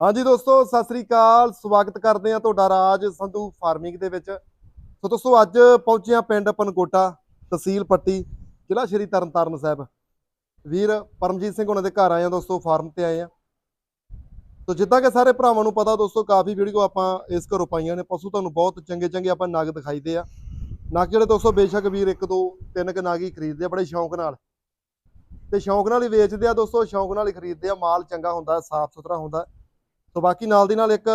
ਹਾਂਜੀ ਦੋਸਤੋ, ਸਤਿ ਸ੍ਰੀ ਅਕਾਲ। ਸਵਾਗਤ ਕਰਦੇ ਆ ਤੁਹਾਡਾ ਰਾਜ ਸੰਧੂ ਫਾਰਮਿੰਗ ਦੇ ਵਿੱਚ। ਸੋ ਦੋਸਤੋ, ਅੱਜ ਪਹੁੰਚੇ ਆ ਪਿੰਡ ਪਨਕੋਟਾ ਤਹਿਸੀਲ ਪੱਟੀ, ਜ਼ਿਲ੍ਹਾ ਸ਼੍ਰੀ ਤਰਨਤਾਰਨ ਸਾਹਿਬ। ਵੀਰ ਪਰਮਜੀਤ ਸਿੰਘ ਉਹਨਾਂ ਦੇ ਘਰ ਆਏ ਆ ਦੋਸਤੋ, ਫਾਰਮ ਤੇ ਆਏ ਆ ਸੋ ਜਿੱਦਾਂ ਕਿ ਸਾਰੇ ਭਰਾਵਾਂ ਨੂੰ ਪਤਾ ਦੋਸਤੋ, ਕਾਫੀ ਵੀਡੀਓ ਆਪਾਂ ਇਸ ਘਰੋਂ ਪਾਈਆਂ ਨੇ। ਪਸ਼ੂ ਤੁਹਾਨੂੰ ਬਹੁਤ ਚੰਗੇ ਚੰਗੇ ਆਪਾਂ ਨਗ ਦਿਖਾਈਦੇ ਆ। ਨਗ ਜਿਹੜੇ ਦੋਸਤੋ, ਬੇਸ਼ੱਕ ਵੀਰ ਇੱਕ ਦੋ ਤਿੰਨ ਕ ਨਾਗ ਹੀ ਖਰੀਦਦੇ ਆ, ਬੜੇ ਸ਼ੌਂਕ ਨਾਲ। ਤੇ ਸ਼ੌਂਕ ਨਾਲ ਹੀ ਵੇਚਦੇ ਆ ਦੋਸਤੋ, ਸ਼ੌਂਕ ਨਾਲ ਹੀ ਖਰੀਦਦੇ ਆ। ਮਾਲ ਚੰਗਾ ਹੁੰਦਾ ਸਾਫ਼ ਸੁਥਰਾ ਹੁੰਦਾ। ਸੋ ਬਾਕੀ ਨਾਲ ਦੀ ਨਾਲ ਇੱਕ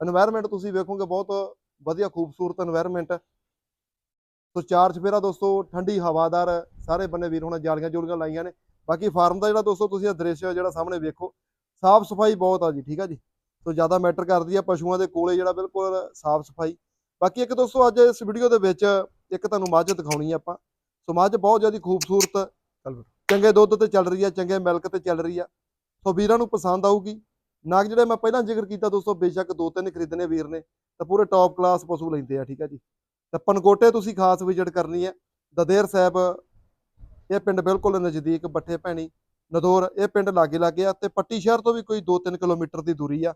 এনवायरमेंट ਤੁਸੀਂ ਵੇਖੋਗੇ ਬਹੁਤ ਵਧੀਆ ਖੂਬਸੂਰਤ এনवायरमेंट ਸੋ ਚਾਰ ਚਫੇਰਾ ਦੋਸਤੋ ਠੰਡੀ ਹਵਾਦਾਰ ਸਾਰੇ ਬੰਨੇ ਵੀਰ ਹੁਣ ਜਾਲੀਆਂ ਜੋਲੀਆਂ ਲਾਈਆਂ ਨੇ। ਬਾਕੀ ਫਾਰਮ ਦਾ ਜਿਹੜਾ ਦੋਸਤੋ ਤੁਸੀਂ ਇਹ ਦ੍ਰਿਸ਼ ਜਿਹੜਾ ਸਾਹਮਣੇ ਵੇਖੋ ਸਾਫ਼ ਸਫ਼ਾਈ ਬਹੁਤ ਆ ਜੀ ਠੀਕ ਆ ਜੀ? ਸੋ ਜ਼ਿਆਦਾ ਮੈਟਰ ਕਰਦੀ ਆ ਪਸ਼ੂਆਂ ਦੇ ਕੋਲੇ ਜਿਹੜਾ ਬਿਲਕੁਲ ਸਾਫ਼ ਸਫ਼ਾਈ ਬਾਕੀ ਇੱਕ ਦੋਸਤੋ ਅੱਜ ਇਸ ਵੀਡੀਓ ਦੇ ਵਿੱਚ ਇੱਕ ਤੁਹਾਨੂੰ ਮੱਝ ਦਿਖਾਉਣੀ ਆ ਆਪਾਂ। ਸੋ ਮੱਝ ਬਹੁਤ ਜ਼ਿਆਦਾ ਖੂਬਸੂਰਤ ਚੰਗੇ ਦੁੱਧ ਤੇ ਚੱਲ ਰਹੀ ਆ ਚੰਗੇ ਮਿਲਕ ਤੇ ਚੱਲ ਰਹੀ ਆ। ਸੋ ਵੀਰਾਂ ਨੂੰ ਪਸੰਦ ਆਊਗੀ। ਨਾਗ ਜਿਹੜਾ ਮੈਂ ਪਹਿਲਾਂ ਜ਼ਿਕਰ ਕੀਤਾ ਦੋਸਤੋ, ਬੇਸ਼ੱਕ ਦੋ ਤਿੰਨ ਖਰੀਦਣੇ ਵੀਰ ਨੇ, ਤਾਂ ਪੂਰੇ ਟੌਪ ਕਲਾਸ ਪਸ਼ੂ ਲੈਂਦੇ ਆ, ਠੀਕ ਆ ਜੀ। ਤੇ ਪਨਕੋਟੇ ਤੁਸੀਂ ਖਾਸ ਵਿਜ਼ਿਟ ਕਰਨੀ ਹੈ ਦਦੇਰ ਸਾਹਿਬ, ਇਹ ਪਿੰਡ ਬਿਲਕੁਲ ਨਜ਼ਦੀਕ, ਬੱਠੇ ਭੈਣੀ, ਨਦੌਰ, ਇਹ ਪਿੰਡ ਲਾਗੇ ਲਾਗੇ ਆ, ਤੇ ਪੱਟੀ ਸ਼ਹਿਰ ਤੋਂ ਵੀ ਕੋਈ 2-3 ਕਿਲੋਮੀਟਰ ਦੀ ਦੂਰੀ ਆ।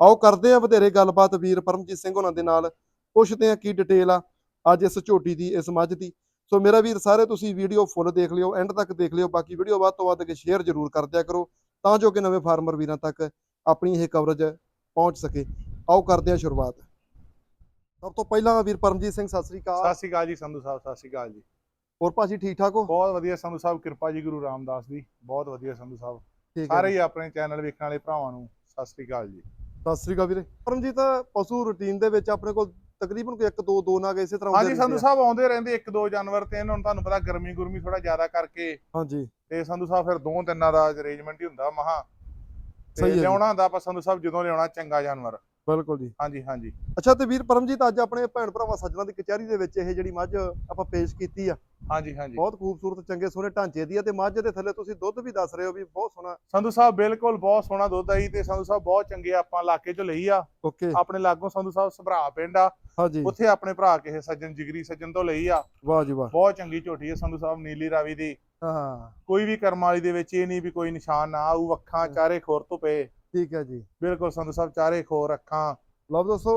ਆਓ ਕਰਦੇ ਆ ਵਧੇਰੇ ਗੱਲਬਾਤ ਵੀਰ ਪਰਮਜੀਤ ਸਿੰਘ ਉਹਨਾਂ ਦੇ ਨਾਲ, ਪੁੱਛਦੇ ਆ ਕੀ ਡਿਟੇਲ ਆ ਅੱਜ ਇਸ ਝੋਟੀ ਦੀ, ਇਸ ਮੱਝ ਦੀ। ਸੋ ਮੇਰਾ ਵੀਰ, ਸਾਰੇ ਤੁਸੀਂ ਵੀਡੀਓ ਫੁੱਲ ਦੇਖ ਲਿਓ ਐਂਡ ਤੱਕ ਦੇਖ ਲਿਓ, ਬਾਕੀ ਵੀਡੀਓ ਵੱਧ ਤੋਂ ਵੱਧ ਕੇ ਸ਼ੇਅਰ ਜ਼ਰੂਰ ਕਰ ਦਿਆ ਕਰੋ, ਤਾਂ ਜੋ ਕਿ ਨਵੇਂ ਫਾਰਮਰ ਵੀਰਾਂ ਤੱਕ ਆਪਣੀ ਇਹ ਕਵਰੇਜ ਪਹੁੰਚ ਸਕੇ। ਆਓ ਕਰਦੇ ਹਾਂ ਸ਼ੁਰੂਆਤ। ਸਭ ਤੋਂ ਪਹਿਲਾਂ ਵੀਰ ਪਰਮਜੀਤ ਸਿੰਘ ਸਤਿ ਸ੍ਰੀ ਅਕਾਲ। ਸਤਿ ਸ਼੍ਰੀ ਅਕਾਲ ਜੀ ਸੰਧੂ ਸਾਹਿਬ ਸਤਿ ਸ਼੍ਰੀ ਅਕਾਲ ਜੀ। ਹੋਰ ਭਾਜੀ ਠੀਕ ਠਾਕ ਹੋ? ਬਹੁਤ ਵਧੀਆ ਸੰਧੂ ਸਾਹਿਬ ਕਿਰਪਾ ਜੀ ਗੁਰੂ ਰਾਮਦਾਸ ਦੀ। ਬਹੁਤ ਵਧੀਆ ਸੰਧੂ ਸਾਹਿਬ। ਸਾਰੇ। ਹੀ ਆਪਣੇ ਚੈਨਲ ਵੇਖਣ ਵਾਲੇ ਭਰਾਵਾਂ ਨੂੰ ਸਤਿ ਸ਼੍ਰੀ ਅਕਾਲ ਜੀ। ਸਤਿ ਸ੍ਰੀ ਅਕਾਲ ਵੀਰੇ। ਪਰਮਜੀਤ ਪਸ਼ੂ ਰੂਟੀਨ ਦੇ ਵਿੱਚ ਆਪਣੇ ਕੋਲ ਤਕਰੀਬਨ ਕੋਈ ਇੱਕ ਦੋ ਦੋ ਨਾਗ ਇਸੇ ਤਰ੍ਹਾਂ ਹਾਂਜੀ ਸੰਧੂ ਆ। ਸਾਹਿਬ ਆਉਂਦੇ ਰਹਿੰਦੇ ਇੱਕ ਦੋ ਜਾਨਵਰ ਤੇ ਇਹਨਾਂ ਨੂੰ ਤੁਹਾਨੂੰ ਪਤਾ ਗਰਮੀ ਗੁਰਮੀ ਥੋੜਾ ਜ਼ਿਆਦਾ ਕਰਕੇ। ਹਾਂਜੀ। ਤੇ ਸੰਧੂ ਸਾਹਿਬ ਫਿਰ ਦੋ ਤਿੰਨਾਂ ਦਾ ਅਰੇਂਜਮੈਂਟ ਹੀ ਹੁੰਦਾ। ਮਹਾ ਸਹੀ ਹੈ ਤੇ ਜੀ। ਲਿਆਉਣਾ ਹੁੰਦਾ ਆਪਾਂ ਸੰਧੂ ਸਾਹਿਬ ਜਦੋਂ ਲਿਆਉਣਾ ਚੰਗਾ ਜਾਨਵਰ। ਬਿਲਕੁਲ ਜੀ। ਹਾਂਜੀ ਹਾਂਜੀ। ਅੱਛਾ ਤੇ ਵੀਰ ਪਰਮਜੀਤ ਅੱਜ ਆਪਣੇ ਭੈਣ ਭਰਾਵਾਂ ਸੱਜਣਾ ਦੀ ਕਚਹਿਰੀ ਦੇ ਵਿੱਚ ਇਹ ਜਿਹੜੀ ਮੱਝ ਆਪਾਂ ਪੇਸ਼ ਕੀਤੀ ਆ ਹਾਂਜੀ ਹਾਂਜੀ। ਬਹੁਤ ਖੂਬਸੂਰਤ ਚੰਗੇ ਸੋਹਣੇ ਢਾਂਚੇ ਦੀ ਆ ਤੇ ਮੱਝ ਦੇ ਥੱਲੇ ਤੁਸੀਂ ਦੁੱਧ ਵੀ ਦੱਸ ਰਹੇ ਹੋ ਵੀ ਬਹੁਤ ਸੋਹਣਾ। ਸੰਧੂ ਸਾਹਿਬ ਬਿਲਕੁਲ ਬਹੁਤ ਸੋਹਣਾ ਦੁੱਧ ਆਈ ਤੇ ਸੰਧੂ ਸਾਹਿਬ ਬਹੁਤ ਚੰਗੇ ਆਪਾਂ ਇਲਾਕੇ ਚੋਂ ਲਈ ਆ। ਓਕੇ। ਆਪਣੇ ਲਾਗੋਂ ਸੰਧੂ ਸਾਹਿਬ ਸਭਰਾ ਪਿੰਡ ਆ। ਹਾਂਜੀ। ਉੱਥੇ ਆਪਣੇ ਭਰਾ ਕਿਸੇ ਸੱਜਣ ਜਿਗਰੀ ਸੱਜਣ ਤੋਂ ਲਈ ਆ। ਵਾਹ ਜੀ ਵਾਹ। ਬਹੁਤ ਚੰਗੀ ਝੋਟੀ ਹੈ ਸੰਧੂ ਸਾਹਿਬ ਨੀਲੀ ਰਾਵੀ ਦੀ। ਹਾਂ। ਕੋਈ ਵੀ ਕਰਮ ਵਾਲੀ ਦੇ ਵਿੱਚ ਇਹ ਨਹੀਂ ਵੀ ਕੋਈ ਨਿਸ਼ਾਨ ਨਾ ਆਊ ਅੱਖਾਂ। ਚਾਰੇ ਖੋਰ ਤੋਂ ਪਏ ਠੀਕ ਹੈ ਜੀ। ਬਿਲਕੁਲ ਸੰਧੂ ਸਾਹਿਬ ਚਾਰੇ ਖੋਰ ਅੱਖਾਂ। ਲਓ ਦੋਸਤੋ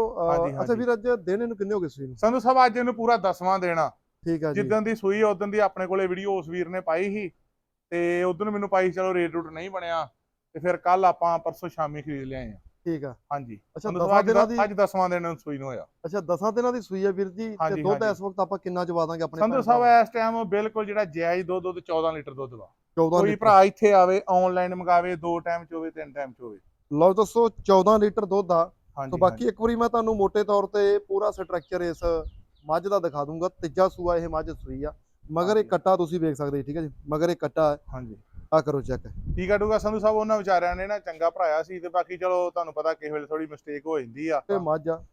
ਅੱਛਾ। ਵੀਰ ਅੱਜ ਦਿਨ ਇਹਨੂੰ ਕਿੰਨੇ ਹੋ ਗਏ ਨੂੰ ਸੰਧੂ ਸਾਹਿਬ ਅੱਜ ਇਹਨੂੰ ਪੂਰਾ ਦਸਵਾਂ ਦੇਣਾ ਠੀਕ ਹੈ ਜੀ। ਜਿੱਦਣ ਦੀ ਸੂਈ ਉਦੋਂ ਦੀ ਆਪਣੇ ਕੋਲੇ ਵੀਡੀਓ ਉਸ ਵੀਰ ਨੇ ਪਾਈ ਸੀ। ਤੇ ਉਦੋਂ ਮੈਨੂੰ ਪਾਈ ਚਲੋ ਰੇਟ ਰੂਟ ਨਹੀਂ ਬਣਿਆ। ਤੇ ਫਿਰ ਕੱਲ ਆਪਾਂ ਪਰਸੋਂ ਸ਼ਾਮੀ ਖਰੀਦ ਲਿਆਏ ਆ। ਠੀਕ ਆ। ਹਾਂਜੀ। ਅੱਛਾ ਸੰਧੂ ਦਸਾਂ ਸਾਹਿਬ ਦਿਨਾਂ ਅੱਜ ਦੀ ਦ- ਅੱਜ ਦਸਵਾਂ ਦਿਨ ਸੂਈ ਨੂੰ ਹੋਇਆ। ਅੱਛਾ ਦਸਾਂ ਦਿਨਾਂ ਦੀ ਸੂਈ ਹੈ ਵੀਰ ਜੀ। ਤੇ ਦੁੱਧ। ਇਸ ਵਕਤ ਆਪਾਂ ਕਿੰਨਾ ਚਵਾ ਦਾਂਗੇ ਆਪਣੇ ਸੰਧੂ ਸਾਹਿਬ ਇਸ ਟਾਈਮ ਬਿਲਕੁਲ ਜਿਹੜਾ ਜਾਇਜ਼ ਦੁੱਧ ਦੁੱਧ 14 ਲੀਟਰ ਦੁੱਧ ਵਾ। 14 ਕੋਈ ਭਰਾ ਇੱਥੇ ਆਵੇ ਆਨਲਾਈਨ ਮੰਗਾਵੇ ਦੋ ਟਾਈਮ ਚ ਹੋਵੇ ਤਿੰਨ ਟਾਈਮ ਚ ਹੋਵੇ। ਲਓ ਦੋਸਤੋ 14 ਲੀਟਰ ਦੁੱਧ ਆ। ਹਾਂਜੀ ਸੋ ਬਾਕੀ ਇੱਕ ਵਾਰੀ ਮੈਂ ਤੁਹਾਨੂੰ ਮੋٹے ਤੌਰ ਤੇ ਪੂਰਾ ਸਟਰਕਚਰ ਇਸ ਮੱਝ ਦਾ ਦਿਖਾ ਦੂੰਗਾ ਤੀਜਾ ਸੂਆ ਇਹ ਮੱਝ ਸੂਈ ਆ। ਮਗਰ ਇਹ। ਕੱਟਾ ਤੁਸੀਂ ਵੇਖ ਸਕਦੇ ਠੀਕ ਹੈ ਜੀ? ਮਗਰ ਇਹ ਕੱਟਾ ਹਾਂਜੀ। ਆ ਕਰੋ ਚੈੱਕ ਠੀਕ ਆ ਡੂਗਾ ਸੰਧੂ ਸਾਹਿਬ ਉਹਨਾਂ ਵਿਚਾਰਿਆਂ ਨੇ ਨਾ ਚੰਗਾ ਭਰਾਇਆ ਸੀ ਤੇ ਬਾਕੀ ਚਲੋ ਤੁਹਾਨੂੰ ਪਤਾ ਕਿਸੇ ਵੇਲੇ ਥੋੜੀ ਮਿਸਟੇਕ ਹੋ ਜਾਂਦੀ ਆ। ਇਹ ਮੱਝ ਆ।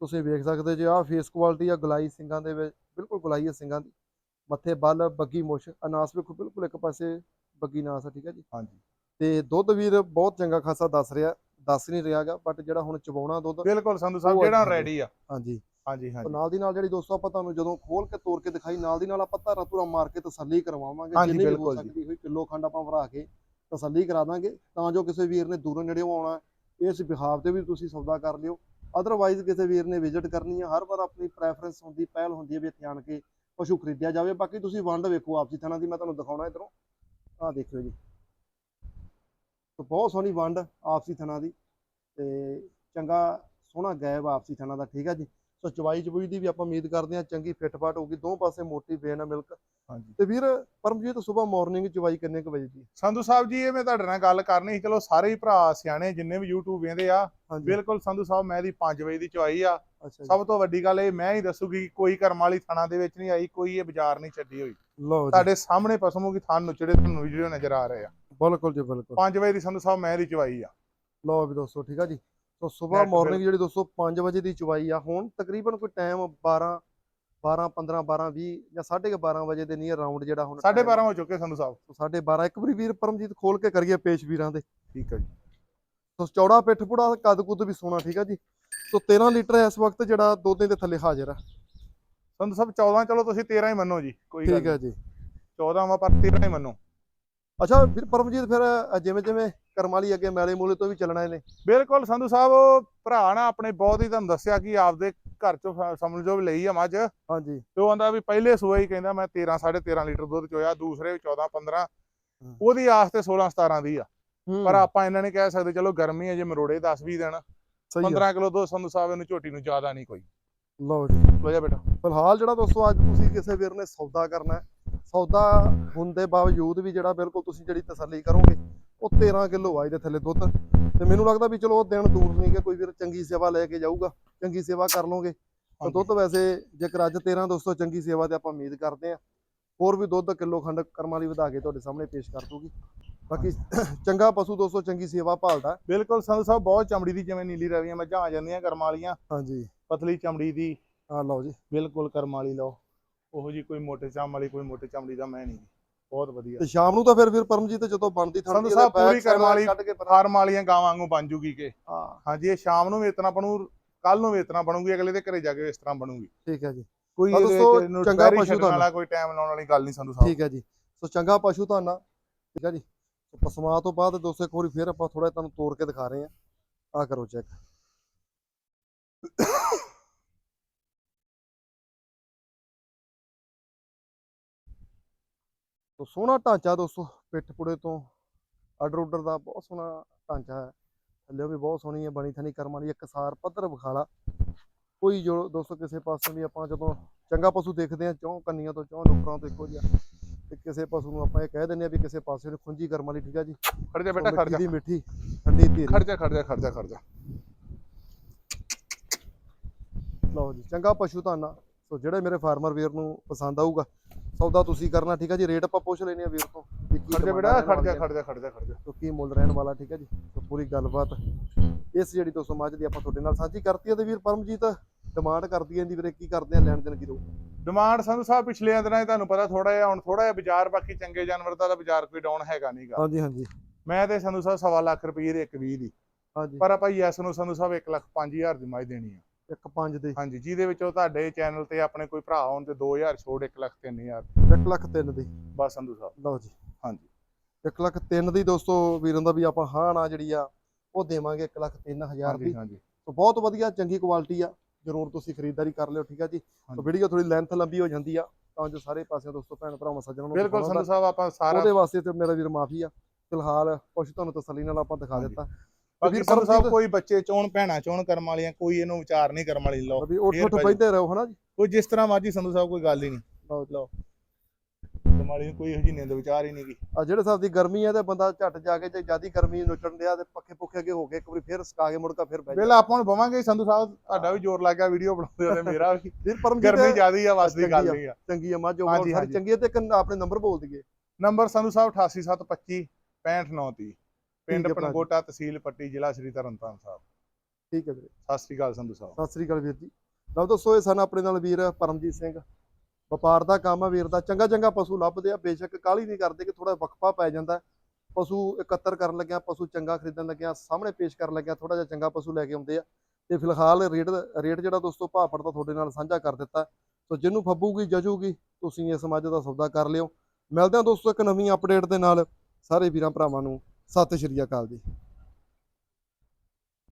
ਤੁਸੀਂ ਵੇਖ ਸਕਦੇ ਜੀ ਆਹ ਫੇਸ ਕੁਆਲਿਟੀ ਆ ਗੁਲਾਈ ਸਿੰਘਾਂ ਦੇ ਵਿੱਚ ਬਿਲਕੁਲ ਗੁਲਾਈ ਹੈ ਸਿੰਘਾਂ ਦੀ। ਮੱਥੇ ਬੱਲ ਬੱਗੀ ਮੁੱਛ ਅਨਾਸ ਵੇਖੋ ਬਿਲਕੁਲ ਇੱਕ ਪਾਸੇ ਬੱਗੀ ਨਾਸ ਆ ਠੀਕ ਹੈ ਜੀ? ਹਾਂਜੀ। ਤੇ ਦੁੱਧ ਵੀਰ ਬਹੁਤ ਚੰਗਾ ਖਾਸਾ ਦੱਸ ਰਿਹਾ ਦੱਸ ਨਹੀਂ ਰਿਹਾਗਾ ਬਟ ਜਿਹੜਾ ਹੁਣ ਚਵਾਉਣਾ ਦੁੱਧ ਬਿਲਕੁਲ ਸੰਧੂ ਸਾਹਿਬ ਜਿਹੜਾ ਰੈਡੀ ਆ। ਹਾਂਜੀ। ਹਾਂਜੀ ਹਾਂਜੀ। ਨਾਲ ਦੀ ਨਾਲ ਜਿਹੜੀ ਦੋਸਤੋ ਆਪਾਂ ਤੁਹਾਨੂੰ ਜਦੋਂ ਖੋਲ ਕੇ ਤੋੜ ਕੇ ਦਿਖਾਈ ਨਾਲ ਦੀ ਨਾਲ ਆਪਾਂ ਧਾਰਾ ਧੁਰਾ ਮਾਰ ਕੇ ਤਸੱਲੀ ਕਰਵਾਵਾਂਗੇ। ਜਿੰਨੀ ਵੀ ਹੋ। ਸਕਦੀ ਹੋਈ ਕਿਲੋ ਖੰਡ ਆਪਾਂ ਭਰਾ ਕੇ ਤਸੱਲੀ ਕਰਾ ਦਾਂਗੇ। ਤਾਂ ਜੋ ਕਿਸੇ ਵੀਰ ਨੇ ਦੂਰੋਂ ਨੇੜਿਓਂ ਆਉਣਾ ਇਸ ਬਿਹਾਵ ਤੇ ਵੀ ਤੁਸੀਂ ਸੌਦਾ ਕਰ ਲਿਓ। ਅਦਰਵਾਈਜ਼ ਕਿਸੇ ਵੀਰ ਨੇ ਵਿਜ਼ਿਟ ਕਰਨੀ ਹੈ ਹਰ ਵਾਰ ਆਪਣੀ ਪ੍ਰੈਫਰੈਂਸ ਹੁੰਦੀ ਪਹਿਲ ਹੁੰਦੀ ਹੈ ਵੀ ਇੱਥੇ ਆਣ ਕੇ ਪਸ਼ੂ ਖਰੀਦਿਆ ਜਾਵੇ। ਬਾਕੀ ਤੁਸੀਂ ਵੰਡ ਵੇਖੋ ਆਪਸੀ ਥਾਣਾ ਦੀ ਮੈਂ ਤੁਹਾਨੂੰ ਦਿਖਾਉਣਾ ਇਧਰੋਂ। ਆਹ ਦੇਖਿਓ ਜੀ। ਤੇ ਬਹੁਤ ਸੋਹਣੀ ਵੰਡ ਆਪਸੀ ਥਾਣਾ ਦੀ ਤੇ ਚੰਗਾ ਸੋਹਣਾ ਗੈਬ ਆਪਸੀ ਥਾਣਾ ਦਾ ਠੀਕ ਹੈ ਜੀ? ਸੋ ਚਵਾਈ ਚਬੂਈ ਦੀ ਵੀ ਆਪਾਂ ਉਮੀਦ ਕਰਦੇ ਹਾਂ ਚੰਗੀ ਫਿੱਟ ਫਾਟ ਹੋਊਗੀ ਦੋ ਪਾਸੇ ਮੋਟੀ ਵੇਨ ਆ ਮਿਲਕ। ਹਾਂਜੀ। ਤੇ ਵੀਰ ਪਰਮਜੀਤ ਸਵੇਰ ਮਾਰਨਿੰਗ ਚਵਾਈ ਕਿੰਨੇ ਕੁ ਵਜੇ ਦੀ? ਸੰਧੂ ਸਾਹਿਬ ਜੀ ਇਹ ਮੈਂ ਤੁਹਾਡੇ ਨਾਲ ਗੱਲ ਕਰਨੀ ਸੀ ਚਲੋ ਸਾਰੇ ਹੀ ਭਰਾ ਸਿਆਣੇ ਜਿੰਨੇ ਵੀ YouTube ਵੇਂਦੇ ਆ ਬਿਲਕੁਲ ਸੰਧੂ ਸਾਹਿਬ ਮੈਂ ਦੀ 5 ਵਜੇ ਦੀ ਚਵਾਈ ਆ। ਸਭ ਤੋਂ ਵੱਡੀ ਗੱਲ ਇਹ ਮੈਂ ਹੀ ਦੱਸੂਗੀ ਕਿ ਕੋਈ ਕਰਮ ਵਾਲੀ ਥਾਣਾ ਦੇ ਵਿੱਚ ਨਹੀਂ ਆਈ ਕੋਈ ਇਹ ਬਾਜ਼ਾਰ ਨਹੀਂ ਛੱਡੀ ਹੋਈ। ਲਓ ਤੁਹਾਡੇ ਸਾਹਮਣੇ ਪਸਮੂਗੀ ਥਾਨ ਨੁਚੜੇ ਤੁਹਾਨੂੰ ਵੀਡੀਓ ਨਜ਼ਰ ਆ ਰਹੇ ਆ। ਬਿਲਕੁਲ ਜੀ ਬਿਲਕੁਲ। 5 ਵਜੇ ਦੀ ਸੰਧੂ ਸਾਹਿਬ ਮੈਂ ਦੀ ਚਵਾਈ ਆ। ਲਓ ਵੀ ਦੋਸਤੋ ਠੀਕ ਆ ਜੀ। ਸੋ ਸਵੇਰ ਮਾਰਨਿੰਗ ਜਿਹੜੀ ਦੋਸਤੋ 5 ਵਜੇ ਦੀ ਚਵਾਈ ਆ ਹੁਣ ਤਕਰੀਬਨ ਕੋਈ ਟਾਈਮ 12 12 15 12 20 ਜਾਂ 12:30 ਵਜੇ ਦੇ ਨੀਅਰ ਰਾਉਂਡ ਜਿਹੜਾ ਹੁਣ 12:30 ਹੋ ਚੁੱਕੇ ਸੰਧੂ ਸਾਹਿਬ। 12:30 ਇੱਕ ਵਾਰੀ ਵੀਰ ਪਰਮਜੀਤ ਖੋਲ ਕੇ ਕਰੀਏ ਪੇਸ਼ ਵੀਰਾਂ ਦੇ। ਠੀਕ ਹੈ ਜੀ। ਸੋ ਚੌੜਾ ਪਿੱਠ ਪੁੜਾ ਕੱਦ ਕੁੱਦ ਵੀ ਸੋਹਣਾ ਠੀਕ ਆ ਜੀ। ਸੋ 13 ਲੀਟਰ ਇਸ ਵਕਤ ਜਿਹੜਾ ਦੁੱਧ ਦੇ ਥੱਲੇ ਹਾਜ਼ਰ ਆ। ਸੰਧੂ ਸਾਹਿਬ 14 ਚਲੋ ਤੁਸੀਂ 13 ਹੀ ਮੰਨੋ ਜੀ ਕੋਈ ਗੱਲ ਠੀਕ ਹੈ ਜੀ। 14 ਵਾ ਪਰ 13 ਹੀ ਮੰਨੋ। ਅੱਛਾ ਵੀਰ ਪਰਮਜੀਤ ਫਿਰ ਜਿਵੇਂ ਜਿਵੇਂ ਕਰਮ ਵਾਲੀ ਅੱਗੇ ਮੈਲੇ ਮੂਲੇ ਤੋਂ ਵੀ ਚੱਲਣਾ ਇਹਨੇ। ਬਿਲਕੁਲ ਸੰਧੂ ਸਾਹਿਬ ਭਰਾ ਨਾ ਆਪਣੇ ਬਹੁਤ ਹੀ ਤੁਹਾਨੂੰ ਦੱਸਿਆ ਕਿ ਆਪਦੇ ਘਰ ਚੋਂ ਸਮਝ ਲਈ ਆ ਮੱਝ। ਤੇ ਹਾਂਜੀ ਉਹ ਆਂਦਾ ਵੀ ਪਹਿਲੇ ਸੂਏ ਹੀ ਕਹਿੰਦਾ ਮੈਂ 13 13.5 ਲੀਟਰ ਦੁੱਧ ਚੋਇਆ ਦੂਸਰੇ ਵੀ 14 15 ਹਮ। ਉਹਦੀ ਆਸ ਤੇ 16 17 ਦੀ ਆ। ਪਰ ਆਪਾਂ ਇਹਨਾਂ ਨੇ ਕਹਿ ਸਕਦੇ ਚਲੋ ਗਰਮੀ ਹੈ ਜੇ ਮਰੋੜੇ 10 20 ਦਿਨ ਸਹੀ ਆ। 15 ਕਿਲੋ ਦੁੱਧ ਸੰਧੂ ਸਾਹਿਬ ਇਹਨੂੰ ਝੋਟੀ ਨੂੰ ਜ਼ਿਆਦਾ ਨਹੀਂ ਕੋਈ। ਲਓ ਜੀ। ਲੋ ਜਾ ਬੇਟਾ। ਫਿਲਹਾਲ ਜਿਹੜਾ ਦੋਸਤੋ ਅੱਜ ਤੁਸੀਂ ਕਿਸੇ ਵੀਰ ਨੇ ਸੌਦਾ ਕਰਨਾ ਸੌਦਾ ਹੋਣ ਦੇ ਬਾਵਜੂਦ ਵੀ ਜਿਹੜਾ ਬਿਲਕੁਲ ਤੁਸੀਂ ਜਿਹੜੀ ਤਸੱਲੀ ਕਰੋਗੇ ਉਹ 13 ਕਿਲੋ ਆ ਇਹਦੇ ਥੱਲੇ ਦੁੱਧ। ਤੇ ਮੈਨੂੰ ਲੱਗਦਾ ਵੀ ਚਲੋ ਉਹ ਦਿਨ ਦੂਰ ਨਹੀਂ ਕਿ ਕੋਈ ਵੀਰ ਚੰਗੀ ਸੇਵਾ ਲੈ ਕੇ ਜਾਊਗਾ ਚੰਗੀ ਸੇਵਾ ਕਰ ਲਓਗੇ। ਤਾਂ ਦੁੱਧ ਵੈਸੇ ਜੇਕਰ ਅੱਜ 13 ਦੋਸਤੋ ਚੰਗੀ ਸੇਵਾ ਤੇ ਆਪਾਂ ਉਮੀਦ ਕਰਦੇ ਆ ਹੋਰ ਵੀ ਦੁੱਧ ਕਿਲੋ ਖੰਡ ਕਰਮ ਵਾਲੀ ਵਧਾ ਕੇ ਤੁਹਾਡੇ ਸਾਹਮਣੇ ਪੇਸ਼ ਕਰ ਦੂਗੀ ਬਾਕੀ ਚੰਗਾ ਪਸ਼ੂ ਦੋਸਤੋ ਚੰਗੀ ਸੇਵਾ ਭਾਲਦਾ। ਬਿਲਕੁਲ ਸੰਧੂ ਸਾਹਿਬ ਬਹੁਤ ਚਮੜੀ ਦੀ ਜਿਵੇਂ ਨੀਲੀ ਰਵੀਆਂ ਮੱਝਾਂ ਆ ਜਾਂਦੀਆਂ ਕਰਮ ਵਾਲੀਆਂ ਹਾਂਜੀ। ਪਤਲੀ ਚਮੜੀ ਦੀ। ਆ ਲਓ ਜੀ। ਬਿਲਕੁਲ ਕਰਮ ਵਾਲੀ ਲਓ। ਉਹੋ ਜੀ ਕੋਈ ਮੋਟੇ ਚਮ ਵਾਲੀ ਕੋਈ ਮੋਟੇ ਚਮੜੀ ਦਾ ਮੈਂ ਨਹੀਂ। ਬਹੁਤ ਵਧੀਆ। ਤੇ ਸ਼ਾਮ ਨੂੰ ਤਾਂ ਫਿਰ ਵੀਰ ਪਰਮਜੀਤ ਜਦੋਂ ਬਣਦੀ ਸੰਧੂ ਥੰਡੀ ਸਾਹਿਬ ਪੂਰੀ ਕਰਮ ਵਾਲੀ ਫਾਰਮ ਵਾਲੀਆਂ ਗਾਵਾਂ ਵਾਂਗੂ ਬਣ ਜੂਗੀ ਕਿ। ਹਾਂ। ਹਾਂਜੀ ਇਹ ਸ਼ਾਮ ਨੂੰ ਵੇਤਨਾ ਬਣੂ ਕੱਲ ਨੂੰ ਵੇਤਨਾ ਬਣੂਗੀ ਅਗਲੇ ਦੇ ਘਰੇ ਜਾ ਕੇ ਇਸ ਤਰ੍ਹਾਂ ਬਣੂਗੀ। ਠੀਕ ਹੈ ਜੀ। ਕੋਈ ਦੋਸਤੋ, ਚੰਗਾ ਪਸ਼ੂ ਤੁਹਾਨੂੰ। ਵਾਲਾ ਕੋਈ ਟਾਈਮ ਲਾਉਣ ਵਾਲੀ ਗੱਲ ਨਹੀਂ ਸੰਧੂ ਸਾਹਿਬ ਠੀਕ ਹੈ ਜੀ। ਸੋ ਚੰਗਾ ਪਸ਼ੂ ਧਾਨਾ। ਠੀਕ ਹੈ ਜੀ। ਸੋ ਪਸਮਾ ਤੋਂ ਬਾਅਦ ਦੋਸਤੋ ਇੱਕ ਵਾਰੀ ਫਿਰ ਆਪਾਂ ਥੋੜਾ ਤੁਹਾਨੂੰ ਤੋੜ ਕੇ ਦਿਖਾ ਰਹੇ ਹਾਂ। ਆ ਕਰੋ ਚੈੱਕ ਸੋ ਸੋਹਣਾ ਢਾਂਚਾ ਦੋਸਤੋ ਪਿੱਠ ਪੁੜੇ ਤੋਂ। ਆਰਡਰ ਆਰਡਰ ਦਾ ਬਹੁਤ ਸੋਹਣਾ ਢਾਂਚਾ ਹੈ। ਥੱਲੇ ਵੀ ਬਹੁਤ ਸੋਹਣੀ ਹੈ ਬਣੀ ਥਣੀ ਕਰਮ ਵਾਲੀ ਇੱਕ ਸਾਰ ਪੱਧਰ ਵਿਖਾਲਾ। ਕੋਈ ਜੋ ਦੋਸਤੋ ਕਿਸੇ ਪਾਸੇ ਵੀ ਆਪਾਂ ਜਦੋਂ ਚੰਗਾ ਪਸ਼ੂ ਦੇਖਦੇ ਆ ਚੌਂ ਕੰਨੀਆਂ ਤੋਂ ਚੌਂ ਨੁਕਰਾਂ ਤੋਂ ਇੱਕੋ ਜਿਹਾ ਤੇ ਕਿਸੇ ਪਸ਼ੂ ਨੂੰ ਆਪਾਂ ਇਹ ਕਹਿ ਦਿੰਦੇ ਆ ਵੀ ਕਿਸੇ ਪਾਸੇ ਨੂੰ ਖੁੰਜੀ ਕਰਮ ਵਾਲੀ ਠੀਕ ਆ ਜੀ? ਖੜ ਜਾ ਬੇਟਾ ਖੜ ਜਾ। ਦੀ ਮਿੱਠੀ ਠੰਡੀ ਧੀਰੀ। ਖੜ ਜਾ ਖੜ ਜਾ ਖੜ ਜਾ ਖੜ ਜਾ। ਲਓ ਜੀ ਚੰਗਾ ਪਸ਼ੂ ਧਾਨਾ। ਸੋ ਜਿਹੜੇ ਮੇਰੇ ਫਾਰਮਰ ਵੀਰ ਨੂੰ ਪਸੰਦ ਆਊਗਾ ਸੌਦਾ ਤੁਸੀਂ ਕਰਨਾ ਠੀਕ ਆ ਜੀ? ਰੇਟ ਆਪਾਂ ਪੁੱਛ ਲੈਨੇ ਆ ਵੀਰ ਤੋਂ ਖੜ ਜਾ ਬੇਟਾ ਖੜ ਜਾ ਹੈ, ਖੜ ਜਾ ਖੜ ਜਾ ਖੜ ਜਾ। ਕੀ ਮੁੱਲ ਰਹਿਣ ਵਾਲਾ ਠੀਕ ਆ ਜੀ? ਸੋ ਪੂਰੀ ਗੱਲਬਾਤ ਇਸ ਜਿਹੜੀ ਦੋਸਤੋ ਮੱਝ ਦੀ ਆਪਾਂ ਤੁਹਾਡੇ ਨਾਲ ਸਾਂਝੀ ਕਰਤੀ ਆ ਤੇ ਵੀਰ ਪਰਮਜੀਤ ਡਿਮਾਂਡ ਕਰਦੀ ਆਂ ਦੀ ਵੀਰੇ ਕੀ ਕਰਦੇ ਆ ਲੈਣ ਦੇਣ ਕੀ ਰਹੂ ਡਿਮਾਂਡ ਸੰਧੂ ਸਾਹਿਬ ਪਿਛਲੇ ਦਿਨਾਂ 'ਚ ਤੁਹਾਨੂੰ ਪਤਾ ਥੋੜਾ ਜਿਹਾ ਹੁਣ ਥੋੜਾ ਜਿਹਾ ਬਾਜ਼ਾਰ ਬਾਕੀ ਚੰਗੇ ਜਾਨਵਰ ਦਾ ਤਾਂ ਬਾਜ਼ਾਰ ਕੋਈ ਡਾਊਨ ਹੈਗਾ ਨਹੀਂਗਾ ਹਾਂਜੀ ਹਾਂਜੀ। ਮੈਂ ਤੇ ਸੰਧੂ ਸਾਹਿਬ ਸਵਾ ਲੱਖ ਰੁਪਏ ਦੇ ਇੱਕ 20 ਦੀ। ਹਾਂਜੀ। ਪਰ ਆਪਾਂ ਯੈਸ ਨੂੰ ਸੰਧੂ ਸਾਹਿਬ 1 ਲੱਖ 5000 ਦੀ ਮੱਝ ਦੇਣੀ ਆ। ਇੱਕ ਪੰਜ ਦੇ। ਹਾਂਜੀ ਜਿਹਦੇ ਵਿੱਚੋਂ ਤੁਹਾਡੇ ਚੈਨਲ ਤੇ ਆਪਣੇ ਕੋਈ ਭਰਾ ਹੋਣ ਤੇ 2000 ਛੋੜ 1 ਲੱਖ 3000 1 ਲੱਖ ਤਿੰਨ ਦੀ। ਬਸ ਸੰਧੂ ਸਾਹਿਬ। ਲਓ ਜੀ। ਹਾਂਜੀ। 1 ਲੱਖ ਤਿੰਨ ਦੀ ਦੋਸਤੋ ਵੀਰਾਂ ਦਾ ਵੀ ਆਪਾਂ ਹਾਂ ਨਾ ਜਿਹੜੀ ਆ ਉਹ ਦੇਵਾਂਗੇ 1 ਲੱਖ ਤਿੰਨ ਹਜ਼ਾਰ ਦੀ। ਹਾਂਜੀ। ਸੋ ਬਹੁਤ ਵਧੀਆ ਚੰਗੀ ਕੁਆਲਿਟੀ ਆ। ਜਰੂਰ ਤੁਸੀਂ ਖਰੀਦਦਾਰੀ ਕਰ ਲਿਓ ਠੀਕ ਆ ਜੀ। ਸੋ। ਵੀਡੀਓ ਥੋੜੀ ਲੈਂਥ ਲੰਬੀ ਹੋ ਜਾਂਦੀ ਆ ਤਾਂ ਜੋ ਸਾਰੇ ਪਾਸਿਓਂ ਦੋਸਤੋ ਭੈਣ ਭਰਾਵਾਂ ਸੱਜਣਾਂ ਨੂੰ ਬਿਲਕੁਲ ਸੰਧੂ ਸਾਹਿਬ ਆਪਾਂ ਸਾਰਾ ਉਹਦੇ ਵਾਸਤੇ ਤੇ ਮੇਰਾ ਵੀਰ ਮਾਫੀ ਆ। ਫਿਲਹਾਲ ਕੁਛ ਤੁਹਾਨੂੰ ਤਸੱਲੀ ਨਾਲ ਆਪਾਂ ਦਿਖਾ। ਦਿੱਤਾ। ਬਾਕੀ ਸੰਧੂ ਸਾਹਿਬ ਕੋਈ ਬੱਚੇ ਚੋਣ ਭੈਣਾ ਚੋਣ ਕਰਮ ਵਾਲੀਆਂ ਕੋਈ ਇਹਨੂੰ ਵਿਚਾਰ ਨਹੀਂ ਕਰਮ ਵਾਲੀ ਲਓ ਵੀ ਉੱਠ ਫੇਰ ਉੱਠ। ਬੈਠਦੇ ਰਹੋ ਹਨਾ ਜੀ ਕੋਈ ਜਿਸ ਤਰ੍ਹਾਂ ਮਰਜ਼ੀ ਸੰਧੂ ਸਾਹਿਬ ਕੋਈ ਗੱਲ ਹੀ ਨਹੀਂ ਲਓ ਜੀ। ਲਓ ਕਰਮ ਵਾਲੀ ਕੋਈ ਇਹੋ ਜਿਹੀ ਨਿੰਦ ਵਿਚਾਰ ਹੀ ਨਹੀਂ ਗੀ ਆ ਜਿਹੜੇ ਹਿਸਾਬ ਦੀ ਗਰਮੀ ਆ ਤੇ ਬੰਦਾ ਝੱਟ ਜਾ ਕੇ ਜੇ ਜਿਆਦੀ ਗਰਮੀ ਨੁੱਚਣ ਡਿਆ ਤੇ ਪੱਖੇ ਪੁੱਖੇ ਅੱਗੇ ਹੋ ਕੇ ਇੱਕ ਵਾਰੀ ਫੇਰ ਸਕਾ ਕੇ ਮੁੜ ਕੇ ਫਿਰ ਜਾ ਬਿਲ ਆਪਾਂ ਨੂੰ ਬਵਾਂਗੇ ਸੰਧੂ ਸਾਹਿਬ ਤੁਹਾਡਾ ਵੀ ਜ਼ੋਰ ਲੱਗ ਵੀਡੀਓ ਬਣਾਉਂਦੇ ਉਹਦੇ ਮੇਰਾ ਵੀ ਵੀਰ ਪਰਮਜੀਤ ਗਰਮੀ ਜ਼ਿਆਦੀ ਆ ਵਸ ਦੀ ਗੱਲ। ਨਹੀਂ ਆ ਚੰਗੀ ਆ ਸਾਰੀ ਹਾਂਜੀ। ਚੰਗੀ ਤੇ ਆਪਣੇ ਨੰਬਰ ਬੋਲ ਦਈਏ ਨੰਬਰ ਸੰਧੂ ਸਾਹਿਬ 88725 65930 ਪਿੰਡ। ਪਨਗੋਟਾ ਤਹਿਸੀਲ ਪੱਟੀ ਜ਼ਿਲ੍ਹਾ ਸ੍ਰੀ ਤਰਨਤਾਰਨ ਸਾਹਿਬ। ਠੀਕ ਹੈ ਵੀਰੇ। ਸਤਿ ਸ੍ਰੀ ਅਕਾਲ ਸੰਧੂ ਸਾਹਿਬ। ਸਤਿ ਸ੍ਰੀ ਅਕਾਲ ਵੀਰ ਜੀ। ਲਓ ਦੋਸਤੋ ਇਹ ਸਨ ਆਪਣੇ ਨਾਲ ਵੀਰ ਪਰਮਜੀਤ ਸਿੰਘ। ਵਪਾਰ ਦਾ ਕੰਮ ਆ ਵੀਰ ਦਾ। ਚੰਗਾ ਚੰਗਾ ਪਸ਼ੂ ਲੱਭਦੇ ਆ। ਬੇਸ਼ੱਕ ਕਾਹਲੀ ਨਹੀਂ ਕਰਦੇ ਕਿ ਥੋੜਾ ਵਕਫਾ ਪੈ ਜਾਂਦਾ ਪਸ਼ੂ ਇਕੱਤਰ ਕਰਨ ਲੱਗਿਆ ਪਸ਼ੂ ਚੰਗਾ ਖਰੀਦਣ ਲੱਗਿਆ ਸਾਹਮਣੇ ਪੇਸ਼ ਕਰਨ ਲੱਗਿਆ ਥੋੜਾ ਜਿਹਾ ਚੰਗਾ ਪਸ਼ੂ ਲੈ ਕੇ ਆਉਂਦੇ ਆ। ਤੇ ਫਿਲਹਾਲ ਰੇਟ ਰੇਟ ਜਿਹੜਾ ਦੋਸਤੋ ਭਾਅ ਦਾ ਤੁਹਾਡੇ ਨਾਲ ਸਾਂਝਾ ਕਰ ਦਿੱਤਾ। ਸੋ ਜਿਹਨੂੰ ਫੱਬੂਗੀ ਜਜੂਗੀ ਤੁਸੀਂ ਇਸ ਮੱਝ ਦਾ ਸੌਦਾ ਕਰ ਲਿਓ। ਮਿਲਦੇ ਹਾਂ ਦੋਸਤੋ ਇੱਕ ਨਵੀਂ ਅਪਡੇਟ ਦੇ ਨਾਲ। ਸਾਰੇ ਵੀਰਾਂ ਭਰਾਵਾਂ ਨੂੰ ਸਤਿ ਸ਼੍ਰੀ ਅਕਾਲ ਜੀ।